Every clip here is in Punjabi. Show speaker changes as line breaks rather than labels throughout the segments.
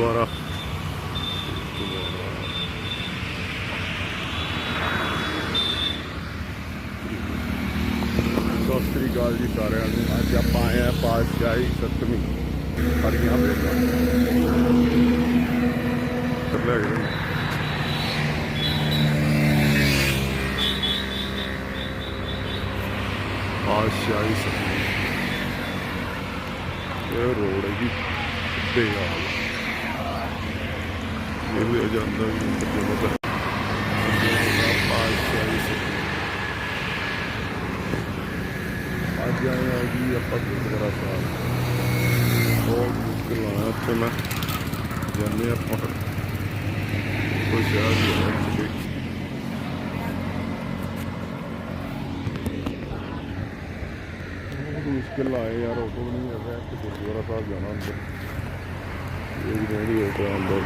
ਗੁਰਦੁਆਰਾ ਸਤਿ ਸ੍ਰੀ ਅਕਾਲ ਜੀ ਸਾਰਿਆਂ ਨੂੰ। ਅੱਜ ਆਪਾਂ ਆਏ ਆ ਪਾਤਸ਼ਾਹੀ ਸਤਵੀਂ। ਹਰੀਆਂ ਬੇਲਾਂ ਕਰ ਲੈ ਪਾਤਸ਼ਾਹੀ ਸਤਵੀਂ। ਇਹ ਰੋਡ ਹੈ ਜੀ ਤੇ ਇਹ ਵੀ ਜਾਂਦਾ ਵੀ ਅੱਜ ਆਏ ਜੀ ਆਪਾਂ ਗੁਰਦੁਆਰਾ ਸਾਹਿਬ ਬਹੁਤ ਮੁਸ਼ਕਿਲ ਆਇਆ ਉੱਥੇ ਮੈਂ ਜਾਂਦੇ ਆਪਾਂ ਕੋਈ ਸ਼ਹਿਰ ਦੀ ਹੈ ਮੁਸ਼ਕਿਲ ਆਏ ਯਾਰ ਆਟੋ ਵੀ ਨਹੀਂ ਹੈਗਾ ਕਿ ਗੁਰਦੁਆਰਾ ਸਾਹਿਬ ਜਾਣਾ ਅੰਦਰ ਇਹ ਵੀ ਨਹੀਂ ਆਟੋ ਅੰਦਰ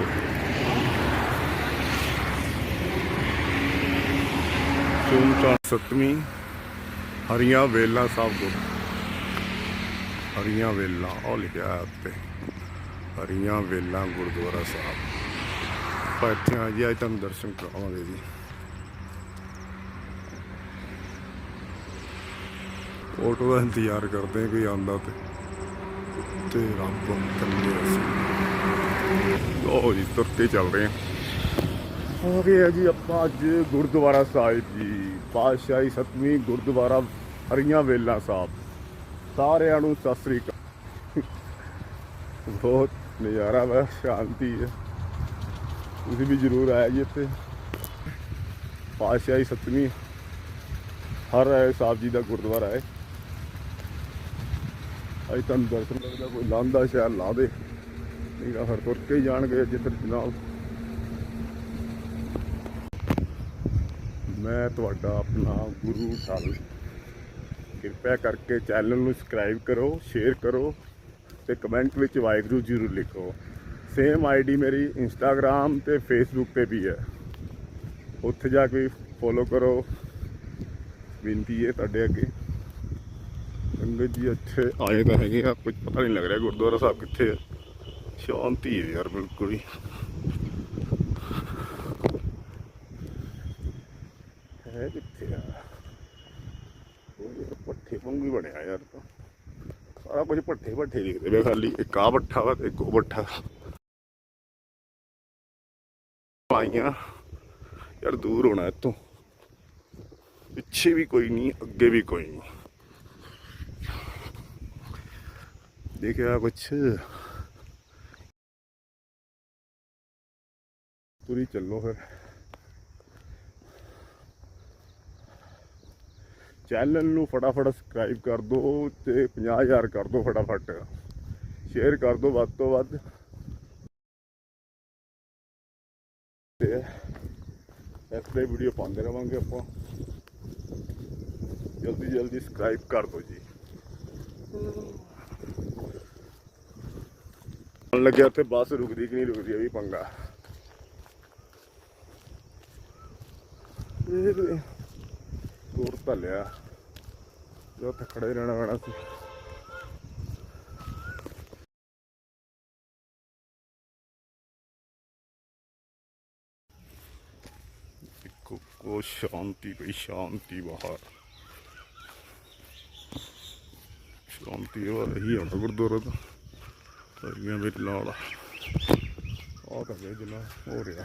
ਚੌਂਕਾ ਸਤਵੀਂ ਹਰੀਆਂ ਵੇਲਾਂ ਸਾਹਿਬ ਗੁਰ ਹਰੀਆਂ ਵੇਲਾਂ ਉਹ ਲਿਖਿਆ ਉੱਤੇ। ਹਰੀਆਂ ਵੇਲਾਂ ਗੁਰਦੁਆਰਾ ਸਾਹਿਬ। ਆਪਾਂ ਇੱਥੇ ਆ ਜੀ ਅੱਜ ਤੁਹਾਨੂੰ ਦਰਸ਼ਨ ਕਰਾਵਾਂਗੇ ਜੀ। ਆਟੋ ਦਾ ਇੰਤਜ਼ਾਰ ਕਰਦੇ ਕੋਈ ਆਂਦਾ ਤੇ ਤੇ ਰੱਬ ਕੰਨੇ ਅਸੀਂ ਲੋ ਜੀ, ਤੁਰ ਕੇ ਚੱਲ ਰਹੇ ਹਾਂ। ਆ ਗਏ ਜੀ ਆਪਾਂ ਅੱਜ ਗੁਰਦੁਆਰਾ ਸਾਹਿਬ ਜੀ। ਪਾਤਸ਼ਾਹੀ ਸਤਵੀਂ ਗੁਰਦੁਆਰਾ ਹਰੀਆਂ ਵੇਲਾ ਸਾਹਿਬ। ਸਾਰਿਆਂ ਨੂੰ ਸਤਿ ਸ੍ਰੀ ਅਕਾਲ। ਬਹੁਤ ਨਜ਼ਾਰਾ ਵਾ, ਸ਼ਾਂਤੀ ਹੈ ਤੁਸੀਂ ਵੀ ਜ਼ਰੂਰ ਆਇਆ ਜੀ ਇੱਥੇ। ਪਾਤਸ਼ਾਹੀ ਸਤਵੀਂ ਹਰ ਰਾਏ ਸਾਹਿਬ ਜੀ ਦਾ ਗੁਰਦੁਆਰਾ ਹੈ। ਅੱਜ ਤੁਹਾਨੂੰ ਦਰਸ਼ਨ ਲੱਗਦਾ ਕੋਈ ਲਾਂਦਾ ਸ਼ਾਇਦ ਲਾ ਦੇ। ਨਹੀਂ ਤਾਂ ਫਿਰ ਤੁਰ ਕੇ ਹੀ ਜਾਣਗੇ ਜਿੱਧਰ ਜਨਾਬ। ਮੈਂ ਤੁਹਾਡਾ ਆਪਣਾ ਗੁਰੂ ਠਾਲ ਕਿਰਪਾ ਕਰਕੇ ਚੈਨਲ ਨੂੰ ਸਬਸਕ੍ਰਾਈਬ ਕਰੋ ਸ਼ੇਅਰ ਕਰੋ ਤੇ ਕਮੈਂਟ ਵਿੱਚ ਵਾਹਿਗੁਰੂ ਜ਼ਰੂਰ ਲਿਖੋ। ਸੇਮ ਆਈਡੀ ਮੇਰੀ ਇੰਸਟਾਗ੍ਰam ਤੇ ਫੇਸਬੁੱਕ ਤੇ ਵੀ ਹੈ। ਉੱਥੇ ਜਾ ਕੇ ਫੋਲੋ ਕਰੋ। ਬੇਨਤੀ ਹੈ ਤੁਹਾਡੇ ਅੱਗੇ। ਸੰਗਤ ਜੀ ਇੱਥੇ ਆਏ ਤਾਂ ਹੈਗੇ ਆ ਕੁਝ ਪਤਾ ਨਹੀਂ ਲੱਗ ਰਿਹਾ ਗੁਰਦੁਆਰਾ ਸਾਹਿਬ ਕਿੱਥੇ ਹੈ ਸ਼ਾਂਤੀ ਹੈ ਯਾਰ ਬਿਲਕੁਲ ਹੀ ਹੈ ਕਿੱਥੇ ਆ ਉਹ ਯਾਰ ਪੱਠੇ ਵਾਂਗੂ ਬਣਿਆ ਯਾਰ ਤਾਂ ਸਾਰਾ ਕੁਝ ਪੱਠੇ ਪੱਠੇ ਦਿਖਦੇ ਵੇ ਖਾਲੀ ਇੱਕ ਆ ਪੱਠਾ ਵਾ ਤੇ ਇੱਕ ਉਹ ਪੱਠਾ ਪਾਈਆਂ ਯਾਰ ਦੂਰ ਹੋਣਾ ਇੱਥੋਂ ਪਿੱਛੇ ਵੀ ਕੋਈ ਨਹੀਂ ਅੱਗੇ ਵੀ ਕੋਈ ਨਹੀਂ ਦੇਖਿਆ ਕੁਛ ਤੁਰੀ ਚੱਲੋ ਫਿਰ। ਚੈਨਲ ਨੂੰ ਫਟਾਫਟ ਸਬਸਕ੍ਰਾਈਬ ਕਰ ਦਿਓ ਤੇ 50000 ਕਰ ਦਿਓ ਫਟਾਫਟ। ਸ਼ੇਅਰ ਕਰ ਦਿਓ ਵੱਧ ਤੋਂ ਵੱਧ। ਤੇ ਇਸ ਲਈ ਵੀਡੀਓ ਪਾਉਂਦੇ ਰਵਾਂਗੇ ਆਪਾਂ। ਜਲਦੀ ਜਲਦੀ ਸਬਸਕ੍ਰਾਈਬ ਕਰ ਦਿਓ ਜੀ। ਲੱਗਿਆ ਉੱਥੇ ਬੱਸ ਰੁਕਦੀ ਕਿ ਨਹੀਂ ਰੁਕਦੀ ਇਹ ਵੀ ਪੰਗਾ। ਇਹ ਵੀ ਦੂਰ ਤਾਂ ਲਿਆ ਜੋ ਉੱਥੇ ਖੜੇ ਰਹਿਣਾ ਪੈਣਾ ਸੀ। ਇੱਕੋ ਕੋ ਸ਼ਾਂਤੀ ਪਈ, ਸ਼ਾਂਤੀ ਬਾਹਰ। ਸ਼ਾਂਤੀ ਹੋ ਰਹੀ ਹੈ ਗੁਰਦੁਆਰਾ ਦਾ ਸਾਰੀਆਂ ਵਿੱਚ ਨਾਲ। ਆਹ ਤਾਂ ਵੇ ਜਨਾ ਹੋ ਰਿਹਾ।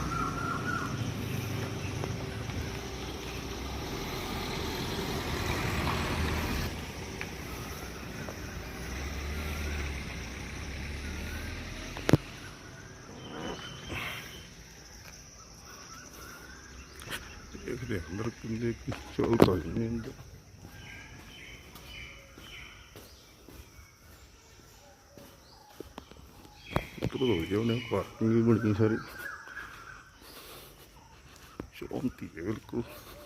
ਇਹਨੇ ਬਾਬਾ ਜੀ ਅੰਦਰ ਜਾਣ ਦਿੰਦੇ ਕਿ ਨਹੀਂ ਦੇਖਦੇ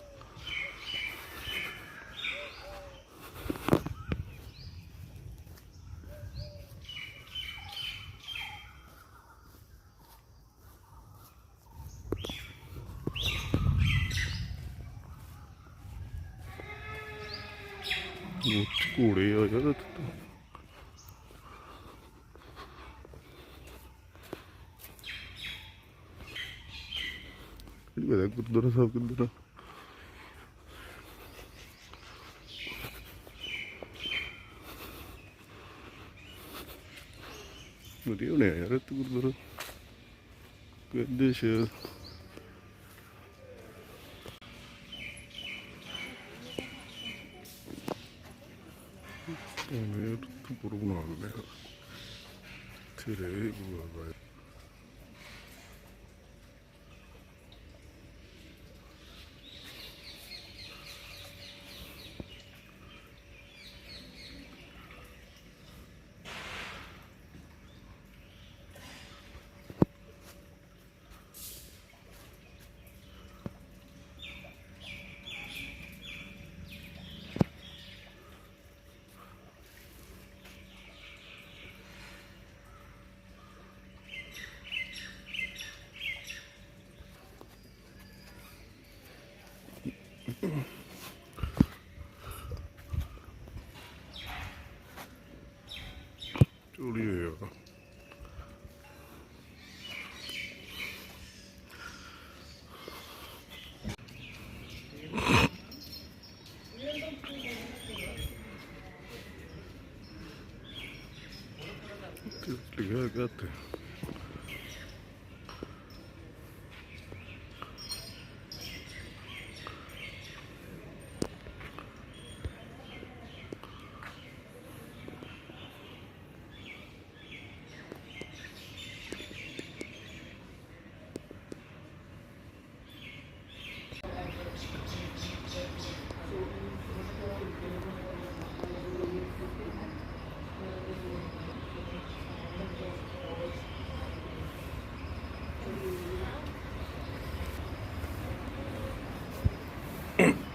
ਹਾਂ ਅੰਦਰ ਕਿੰਨੇ ਕੀ ਚਲਦਾ ਹੀ ਨਹੀਂ ਅੰਦਰ ਹੋ ਗਿਆ ਉਹਨੇ ਪਾਰਕਿੰਗ ਵੀ ਬਣੀ ਸਾਰੀ ਸ਼ਾਂਤੀ ਸਾਹਿਬ ਕਿੱਧਰ ਆ ਵਧੀਆ ਬਣਿਆ ਯਾਰ ਇਹ ਤਾਂ ਗੁਰਦੁਆਰਾ ਕਹਿੰਦੇ ਸ਼ਹਿਰ ਉਹਨੇ ਤਾਂ ਪੂਰਾ ਬਣਾ ਲਿਆ ਤੇਰੇ ਗੁਰਦੁਆਰਾ ਚੋਰੀ ਹੋਇਆ ਲਿਖਿਆ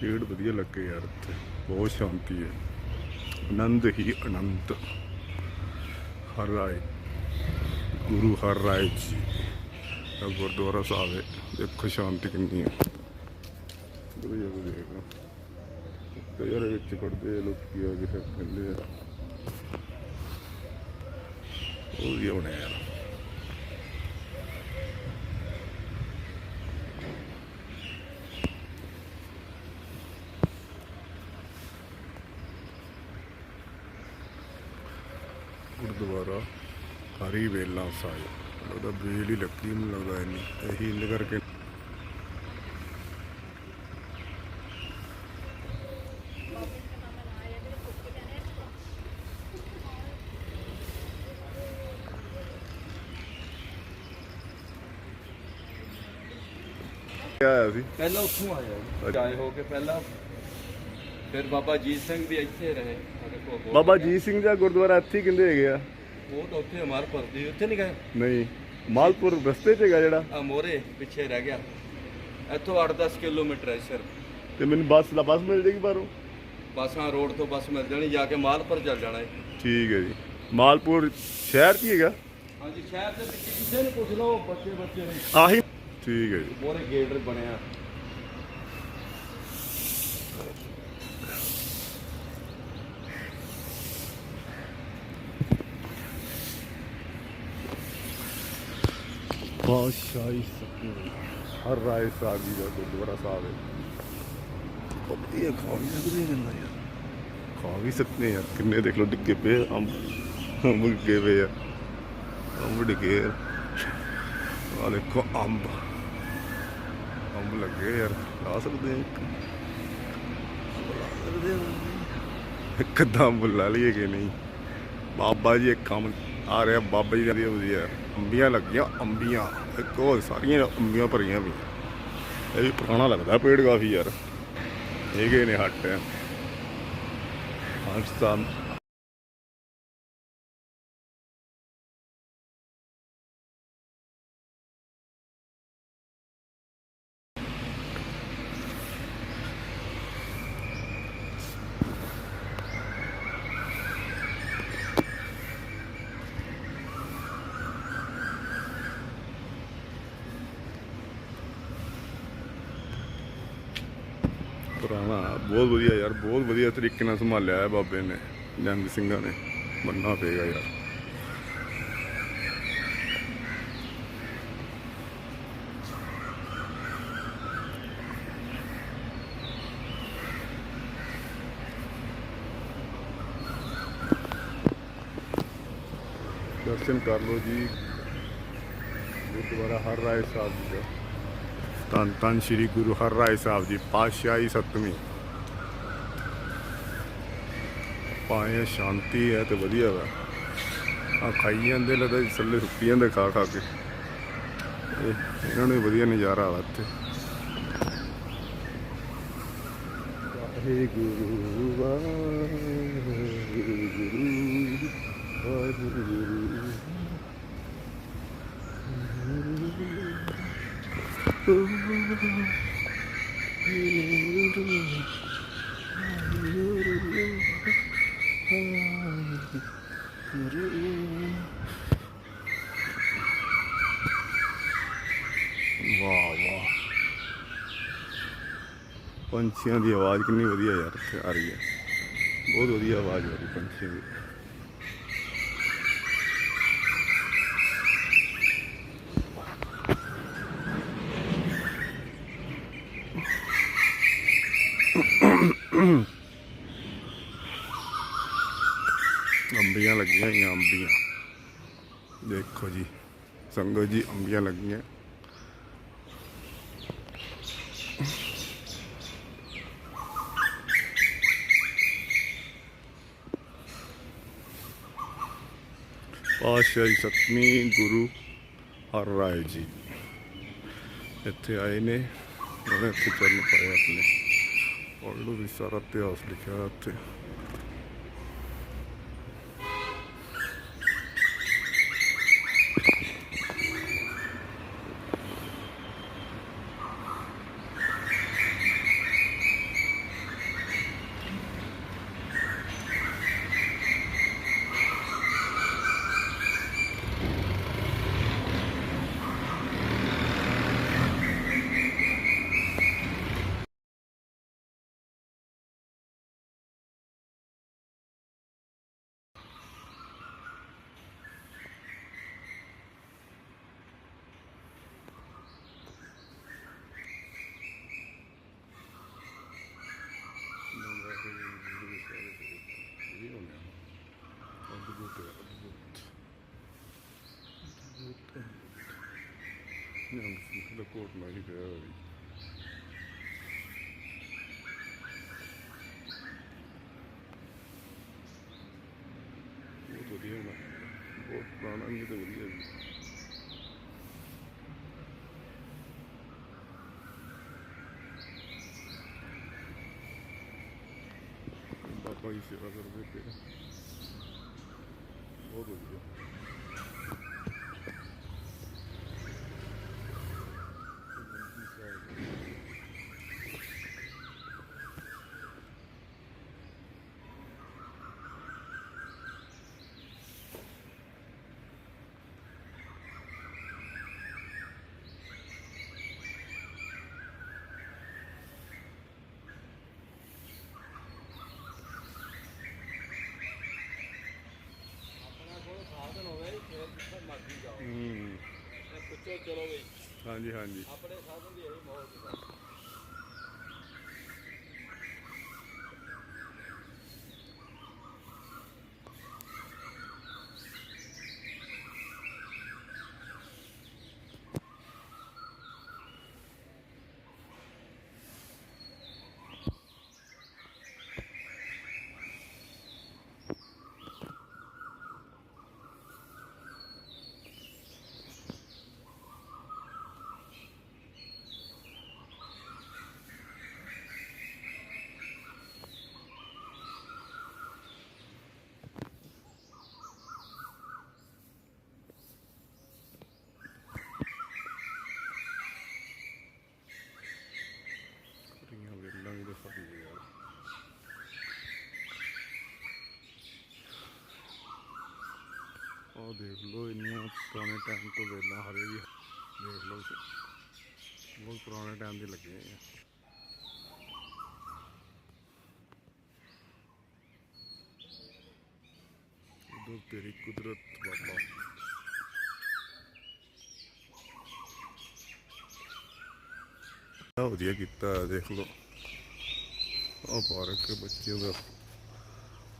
ਪੇੜ ਵਧੀਆ ਲੱਗੇ ਯਾਰ ਇੱਥੇ। ਬਹੁਤ ਸ਼ਾਂਤੀ ਹੈ। ਆਨੰਦ ਹੀ ਆਨੰਦ। ਹਰ ਰਾਏ। ਗੁਰੂ ਹਰ ਰਾਏ ਜੀ। ਇਹ ਗੁਰਦੁਆਰਾ ਸਾਹਿਬ ਹੈ। ਦੇਖੋ ਸ਼ਾਂਤੀ ਕਿੰਨੀ ਹੈ। ਗੁਰੂ ਜੀ ਦੇਖੋ ਤੇ ਯਾਰ ਵਿੱਚ ਕੱਢਦੇ ਆ ਲੋਕੀ ਆ ਕੇ ਫਿਰ ਕਹਿੰਦੇ ਆ। ਉਹ ਵੀ ਆਉਣੇ ਯਾਰ ਗੁਰਦੁਆਰਾ ਹਰੀ ਵੇਲਾ ਸਾਹਿਬ ਉਹਦਾ ਬੇਲ ਹੀ ਲੱਗੀ ਮੈਨੂੰ ਲੱਗਦਾ ਇੰਨੀ। ਇਹੀ ਇੰਨੇ ਕਰਕੇ ਆਇਆ ਸੀ?
ਪਹਿਲਾਂ ਉੱਥੋਂ ਆਇਆ ਜੀ। ਹੋ ਕੇ ਪਹਿਲਾਂ। ਫਿਰ ਬਾਬਾ ਜੀਤ ਸਿੰਘ ਵੀ ਇੱਥੇ ਰਹੇ
ਬਾਬਾ ਜੀਤ ਸਿੰਘ ਦਾ ਗੁਰਦੁਆਰਾ ਇੱਥੇ ਹੀ ਕਹਿੰਦੇ ਹੈਗੇ ਆ?
ਉਹ ਤਾਂ ਉੱਥੇ ਅਮਰ ਪਰਦੀ ਉੱਥੇ ਨਹੀਂ ਗਏ?
ਨਹੀਂ ਮਾਲਪੁਰ ਰਸਤੇ 'ਚ ਹੈਗਾ ਜਿਹੜਾ।
ਆ ਮੋਰੇ ਪਿੱਛੇ ਰਹਿ ਗਿਆ। ਇੱਥੋਂ 8-10 ਕਿਲੋਮੀਟਰ ਹੈ ਸਿਰ
ਤੇ ਮੈਨੂੰ ਬੱਸ ਦਾ ਬੱਸ ਮਿਲ ਜੇਗੀ ਬਾਹਰੋਂ?
ਬੱਸਾਂ ਰੋਡ ਤੋਂ ਬੱਸ ਮਿਲ ਜਾਣੀ ਜਾ ਕੇ ਮਾਲਪੁਰ ਚੱਲ ਜਾਣਾ ਹੈ
ਠੀਕ ਹੈ ਜੀ। ਮਾਲਪੁਰ ਸ਼ਹਿਰ 'ਚ ਹੀ ਹੈਗਾ?
ਹਾਂਜੀ ਸ਼ਹਿਰ ਦੇ ਵਿੱਚ ਕਿਸੇ ਨੂੰ ਪੁੱਛ ਲਓ ਬੱਚੇ ਬੱਚੇ ਨੇ।
ਆਹੀ। ਠੀਕ ਹੈ ਜੀ।
ਮੋਰੇ ਗੇਟ ਬਣਿਆ।
ਬਾਦਸ਼ਾਹੀ ਸਕੂਲ ਹਰ ਰਾਏ ਸਾਹਿਬ ਜੀ ਦਾ ਗੁਰਦੁਆਰਾ ਸਾਹਿਬ ਹੈ ਉਹ ਇਹ ਖਾ ਵੀ ਸਕਦੇ ਜਾਂਦਾ ਯਾਰ ਖਾ ਵੀ ਸਕਦੇ ਯਾਰ ਕਿੰਨੇ ਦੇਖ ਲਓ ਡਿੱਗੇ ਪਏ ਅੰਬ ਅੰਬ ਡਿੱਗੇ ਪਏ ਆ ਅੰਬ ਡਿੱਗੇ ਆ ਦੇਖੋ ਅੰਬ ਅੰਬ ਲੱਗੇ ਯਾਰ ਲਾ ਸਕਦੇ ਆ ਇੱਕ ਲਾ ਸਕਦੇ ਆ ਇੱਕ ਅੱਧਾ ਅੰਬ ਲਾ ਲਈਏ ਕਿ ਨਹੀਂ ਬਾਬਾ ਜੀ ਇੱਕ ਕੰਮ ਆ ਰਿਹਾ ਬਾਬਾ ਜੀ ਦੀ ਵਧੀਆ ਅੰਬੀਆਂ ਲੱਗੀਆਂ, ਅੰਬੀਆਂ। ਇੱਕ ਉਹ ਸਾਰੀਆਂ ਅੰਬੀਆਂ ਭਰੀਆਂ ਵੀ। ਇਹ ਵੀ ਪੁਰਾਣਾ ਲੱਗਦਾ ਪੇੜ ਕਾਫੀ ਯਾਰ। ਇਹ ਗਏ ਨੇ ਹੱਟ। ਹੱਟ ਤਾਂ ਹਾਂ ਬਹੁਤ ਵਧੀਆ ਯਾਰ, ਬਹੁਤ ਵਧੀਆ ਤਰੀਕੇ ਨਾਲ ਸੰਭਾਲਿਆ ਹੈ ਬਾਬੇ ਨੇ, ਜੰਗ ਸਿੰਘਾਂ ਨੇ ਮੰਨਣਾ ਪਏਗਾ ਯਾਰ। ਦਰਸ਼ਨ ਕਰ ਲਓ ਜੀ, ਗੁਰਦੁਆਰਾ ਹਰ ਰਾਏ ਸਾਹਿਬ ਜੀ ਦਾ। ਧੰਨ ਧੰਨ ਸ੍ਰੀ ਗੁਰੂ ਹਰਰਾਏ ਸਾਹਿਬ ਜੀ, ਪਾਤਸ਼ਾਹੀ ਸਤਵੀਂ। ਪਾਏ ਸ਼ਾਂਤੀ ਹੈ ਤੇ ਵਧੀਆ ਵਾ। ਆ ਖਾਈ ਜਾਂਦੇ ਲੱਗਦਾ ਥੱਲੇ ਸੁੱਕੀ ਜਾਂਦੇ ਖਾ ਖਾ ਕੇ। ਇਹਨਾਂ ਨੂੰ ਵਧੀਆ ਨਜ਼ਾਰਾ ਆ ਇੱਥੇ। ਵਾਹਿਗੁਰੂ ਵਾਹਿਗੁਰੂ ਵਾਹਿਗੁਰੂ। ਵਾਹ ਵਾਹ ਪੰਛੀਆਂ ਦੀ ਆਵਾਜ਼ ਕਿੰਨੀ ਵਧੀਆ ਯਾਰ, ਇੱਥੇ ਆ ਰਹੀ ਹੈ। ਬਹੁਤ ਵਧੀਆ ਆਵਾਜ਼ ਆ ਰਹੀ ਪੰਛੀਆਂ ਦੀ ਅੰਬੀਆਂ ਲੱਗੀਆਂ ਹੋਈਆਂ ਅੰਬੀਆਂ ਦੇਖੋ ਜੀ ਸੰਗਤ ਜੀ, ਅੰਬੀਆਂ ਲੱਗੀਆਂ। ਪਾਤਸ਼ਾਹੀ ਸਤਵੀਂ ਗੁਰੂ ਹਰ ਰਾਏ ਜੀ। ਇੱਥੇ ਆਏ ਨੇ, ਉਹਨੇ ਇੱਥੇ ਚਰਨ ਪਾਏ ਆਪਣੇ। ਔਰ ਵੀ ਸਾਰਾ ਇਤਿਹਾਸ ਲਿਖਿਆ ਹੋਇਆ ਉੱਥੇ ਨਿਹੰਗ ਸਿੰਘ ਦਾ ਕੋਟ ਨਹੀਂ ਪਿਆ ਹੋਇਆ ਜੀ ਬਹੁਤ ਵਧੀਆ ਬਣਾਇਆ ਬਹੁਤ ਪੁਰਾਣਾ ਵੀ ਤੇ ਵਧੀਆ ਵੀ ਬਾਬਾ ਜੀ ਸੇਵਾ ਕਰਦੇ ਪਏ ਆ। ਬਹੁਤ ਵਧੀਆ
ਆਪਣਾ ਕੋਲ ਸਾਧਨ ਹੋਵੇ ਫਿਰ ਜਿੱਥੇ ਮਰਜ਼ੀ ਜਾਓ
ਹੂੰ
ਤੇ ਪੁੱਛੋ ਚਲੋ ਬਈ
ਹਾਂਜੀ ਹਾਂਜੀ।
ਆਪਣੇ ਸਾਧਨ ਦੀ ਇਹੀ ਮੌਜ ਹੈ
ਕੁੜੀਆਂ ਵੇਲਾਂ ਵੀ ਦਿਖਾ ਦਿਓ ਯਾਰ ਆਹ ਦੇਖ ਲਓ, ਇੰਨੀਆਂ ਪੁਰਾਣੇ ਟਾਈਮ ਤੋਂ ਵੇਲਾਂ ਹਰੇ ਵੀ ਦੇਖ ਲਓ ਬਹੁਤ ਪੁਰਾਣੇ ਟਾਈਮ ਦੇ ਲੱਗੇ ਆ। ਉਧਰ ਤੇਰੀ ਕੁਦਰਤ ਬਾਬਾ। ਆ ਵਧੀਆ ਕੀਤਾ, ਦੇਖ ਲਓ। ਆ ਪਾਰਕ ਬੱਚਿਆਂ ਦਾ।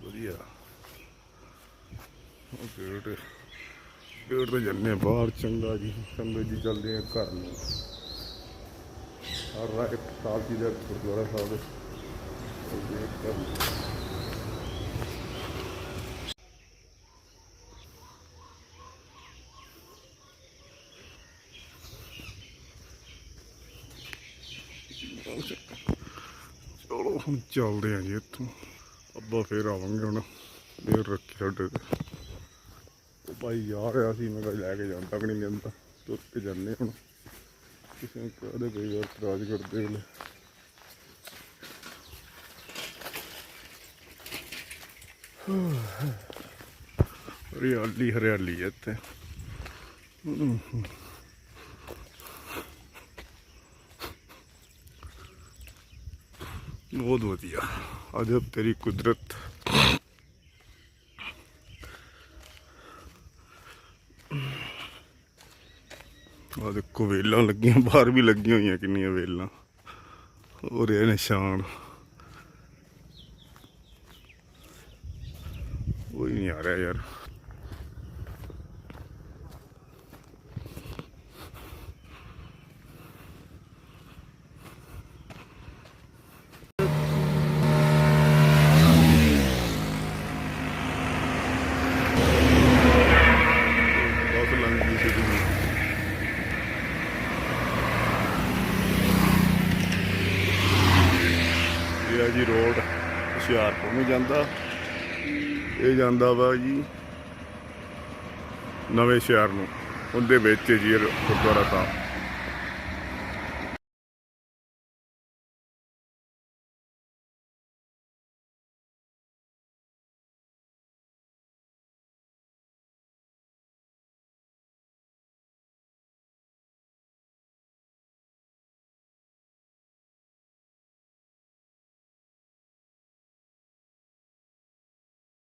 ਵਧੀਆ। ਉਹ ਪੇੜ ਪੇੜ ਤੇ ਜੰਨੇ ਬਾਹਰ, ਚੰਗਾ ਜੀ। ਚੰਗਾ ਜੀ ਚੱਲਦੇ ਆ ਘਰ ਨੂੰ। ਹਰ ਰਾਤ ਸਾਹਿਬ ਜੀ ਦਾ ਗੁਰਦੁਆਰਾ ਸਾਹਿਬ ਉਹ ਦੇਖ ਕਰ ਚਲੋ, ਹੁਣ ਚੱਲਦੇ ਆ ਜੀ ਇੱਥੋਂ। ਅੱਬਾ ਫੇਰ ਆਵਾਂਗੇ ਹੁਣ। ਫੇਰ ਰੱਖੀ ਸਾਡੇ ਤੇ। ਉਹ ਭਾਈ ਆ ਸੀ, ਮੈਂ ਲੈ ਕੇ ਜਾਂਦਾ ਤੱਕ ਨਹੀਂ ਲੈਂਦਾ, ਤੁਰ ਕੇ ਜਾਂਦੇ ਹੁਣ। ਕਿਸੇ ਨੂੰ ਕਹਦੇ ਕਈ ਵਾਰ ਇਤਰਾਜ਼ ਕਰਦੇ ਵੇਲੇ। ਹਰਿਆਲੀ ਹਰਿਆਲੀ ਹੈ ਇੱਥੇ। ਬਹੁਤ ਵਧੀਆ। ਅਜਬ ਤੇਰੀ ਕੁਦਰਤ ਆ ਦੇਖੋ ਵੇਲਾਂ ਲੱਗੀਆਂ, ਬਾਹਰ ਵੀ ਲੱਗੀਆਂ ਹੋਈਆਂ ਕਿੰਨੀਆਂ ਵੇਲਾਂ। ਹੋਰ ਰਿਹਾ ਨਿਸ਼ਾਨ। ਕੋਈ ਨਹੀਂ ਆ ਰਿਹਾ ਯਾਰ ਬਹੁਤ ਲੰਗੀ ਸੀ ਤੁਸੀਂ ਇਹ ਆ ਜੀ ਰੋਡ ਹੁਸ਼ਿਆਰਪੁਰ ਨੂੰ ਜਾਂਦਾ। ਇਹ ਜਾਂਦਾ ਵਾ ਜੀ ਨਵੇਂ ਸ਼ਹਿਰ ਨੂੰ। ਉਹਦੇ ਵਿੱਚ ਜੀ ਗੁਰਦੁਆਰਾ ਸਾਹਿਬ।